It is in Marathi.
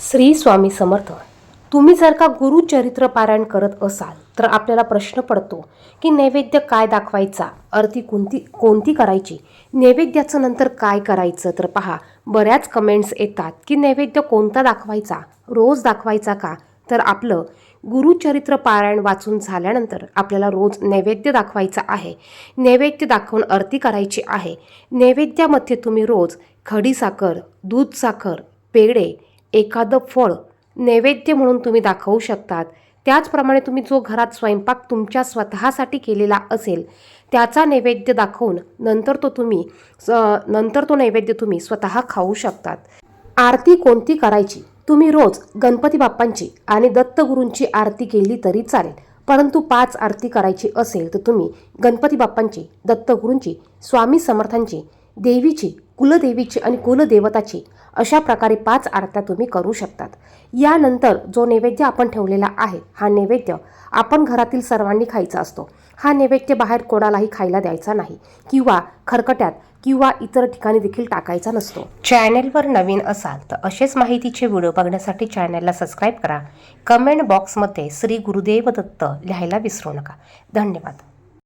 श्री स्वामी समर्थ तुम्ही जर का गुरुचरित्र पारायण करत असाल तर आपल्याला प्रश्न पडतो की नैवेद्य काय दाखवायचा? आरती कोणती कोणती करायची? नैवेद्याचं नंतर काय करायचं? तर पहा बऱ्याच कमेंट्स येतात की नैवेद्य कोणता दाखवायचा? रोज दाखवायचा का? तर आपलं गुरुचरित्र पारायण वाचून झाल्यानंतर आपल्याला रोज नैवेद्य दाखवायचा आहे. नैवेद्य दाखवून आरती करायची आहे. नैवेद्यामध्ये तुम्ही रोज खडीसाखर दूध साखर पेढे एखादं फळ नैवेद्य म्हणून तुम्ही दाखवू शकतात. त्याचप्रमाणे तुम्ही जो घरात स्वयंपाक तुमच्या स्वतःसाठी केलेला असेल त्याचा नैवेद्य दाखवून नंतर तो तुम्ही स- नंतर तो नैवेद्य तुम्ही स्वतः खाऊ शकतात. आरती कोणती करायची? तुम्ही रोज गणपती बाप्पांची आणि दत्तगुरूंची आरती केली तरी चालेल. परंतु पाच आरती करायची असेल तर तुम्ही गणपती बाप्पांची दत्तगुरूंची स्वामी समर्थांची देवीची कुलदेवीची आणि कुलदेवताची अशा प्रकारे पाच आरत्या तुम्ही करू शकतात. यानंतर जो नैवेद्य आपण ठेवलेला आहे हा नैवेद्य आपण घरातील सर्वांनी खायचा असतो. हा नैवेद्य बाहेर कोणालाही खायला द्यायचा नाही किंवा खरकट्यात किंवा इतर ठिकाणी देखील टाकायचा नसतो. चॅनेलवर नवीन असाल तर असेच माहितीचे व्हिडिओ बघण्यासाठी चॅनेलला सबस्क्राईब करा. कमेंट बॉक्समध्ये श्री गुरुदेव दत्त लिहायला विसरू नका. धन्यवाद.